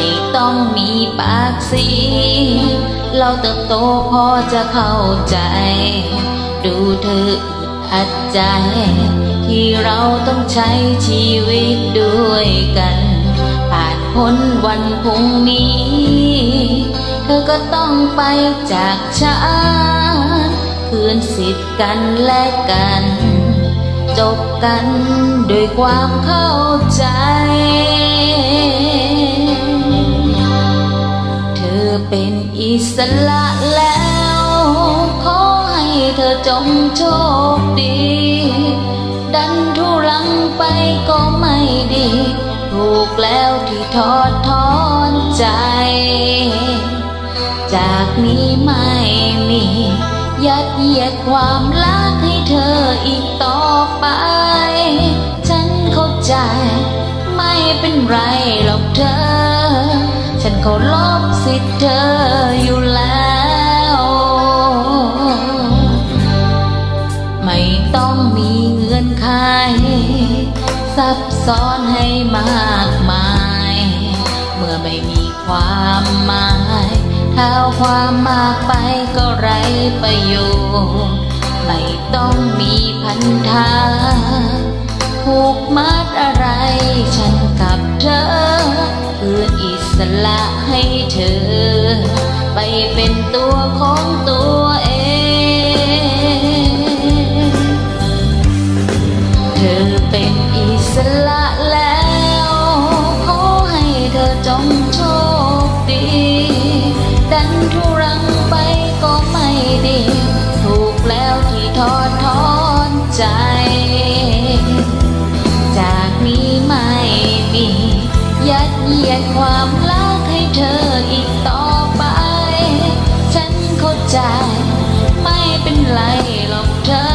ไม่ต้องมีปากเสียงเราเติบโตพอจะเข้าใจ ดูเธออึดอัดใจ ที่เราต้องใช้ชีวิตด้วยกัน ผ่านพ้นวันพรุ่งนี้ เธอก็ต้องไปจากฉันคืนสิทธิ์กันและกัน จบกันด้วยความเข้าใจ เป็นอิสระแล้ว ขอให้เธอจงโชคดี ดันทุรังไปก็ไม่ดี ถูกแล้วที่ทอดทอนใจ จากนี้ไม่มี ยัดเยียดความรักให้เธออีกต่อไป ฉันเข้าใจ ไม่เป็นไรหรอกเธอ ฉันเคารพสิทธิ์เธออยู่แล้ว ไม่ต้องมีเงื่อนไขซับซ้อนให้มากมาย เมื่อไม่มีความหมายถ้าความมากไปก็ไรประโยชน์ ไม่ต้องมีพันธะผูกมัดอะไร อิสระให้เธอ ไปเป็นตัวของตัวเอง เธอเป็นอิสระแล้วขอให้เธอจงโชคดีดันทุรังไปก็ไม่ดี ถูกแล้วที่ทอดทอนใจ จากนี้ไม่มียัดเยียดความ เธออีกต่อไป ฉันเข้าใจ ไม่เป็นไรหรอกเธอ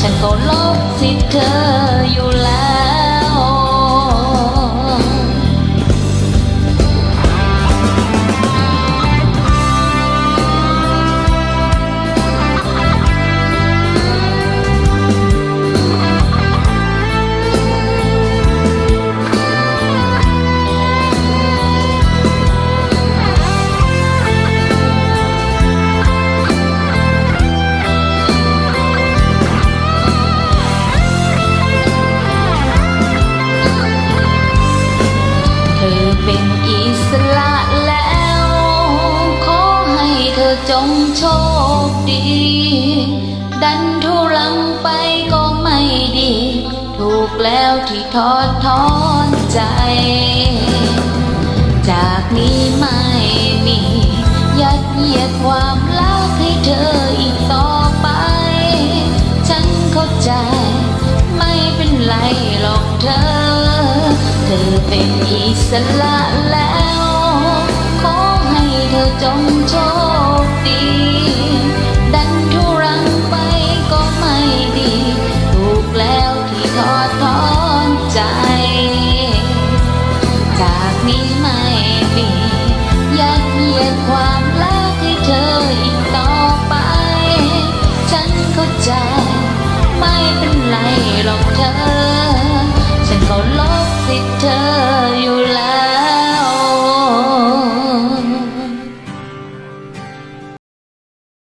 ฉันก็ลบสิทธ์เธออยู่ จงโชคดี ดันทุรังไปก็ไม่ดี ถูกแล้วที่ทอดทอนใจ จากนี้ไม่มี ยัดเยียดความรักให้เธออีกต่อไป ฉันเข้าใจ ไม่เป็นไรหรอกเธอ เธอเป็นอิสระ จ จากนี้ไม่มียัดเยียด